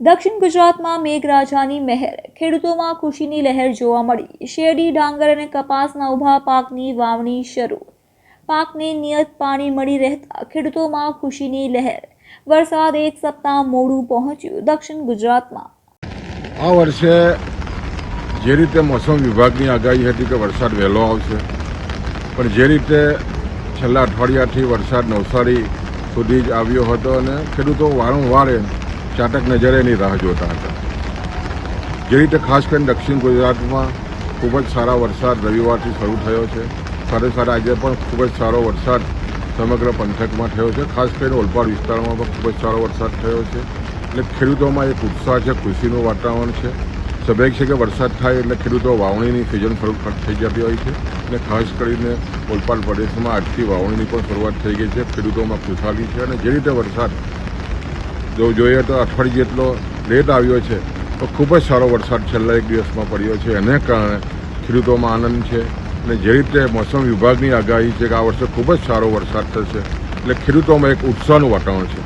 દક્ષિણ ગુજરાતમાં મેઘરાજાની મહેર. ખેડૂતોમાં ખુશીની લહેર જોવા મળી. શેરડી, ડાંગર અને કપાસના ઊભા પાકની વાવણી શરૂ. પાકને નિયત પાણી મળી રહેતા ખેડૂતોમાં ખુશીની લહેર. વરસાદ એક સપ્તાહ મોડું પહોંચ્યું દક્ષિણ ગુજરાતમાં. આ વર્ષે જે રીતે મોસમ વિભાગની આગાહી હતી કે વરસાદ વહેલો આવશે, પણ જે રીતે છેલ્લા અઠવાડિયાથી વરસાદ નવસારી સુધી જ આવ્યો હતો અને ખેડૂતો વારંવાર ચાટક નજરે એની રાહ જોતા હતા. જે રીતે ખાસ કરીને દક્ષિણ ગુજરાતમાં ખૂબ જ સારા વરસાદ રવિવારથી શરૂ થયો છે. સાથે સાથે આજે પણ ખૂબ જ સારો વરસાદ સમગ્ર પંથકમાં થયો છે. ખાસ કરીને ઓલપાડ વિસ્તારમાં પણ ખૂબ જ સારો વરસાદ થયો છે. એટલે ખેડૂતોમાં એક ઉત્સાહ છે, ખુશીનું વાતાવરણ છે. સ્વાભાવિક છે કે વરસાદ થાય એટલે ખેડૂતો વાવણીની સિઝન શરૂ થઈ જતી હોય છે. અને ખાસ કરીને ઓલપાડ પ્રદેશમાં આજથી વાવણીની પણ શરૂઆત થઈ ગઈ છે. ખેડૂતોમાં ખુશાલી છે અને જે રીતે વરસાદ જો જોઈએ તો અઠવાડિયે જેટલો લેટ આવ્યો છે, તો ખૂબ જ સારો વરસાદ છેલ્લા એક દિવસમાં પડ્યો છે. એને કારણે ખેડૂતોમાં આનંદ છે અને જે રીતે મોસમ વિભાગની આગાહી છે કે આ વર્ષે ખૂબ જ સારો વરસાદ થશે, એટલે ખેડૂતોમાં એક ઉત્સાહનું વાતાવરણ છે.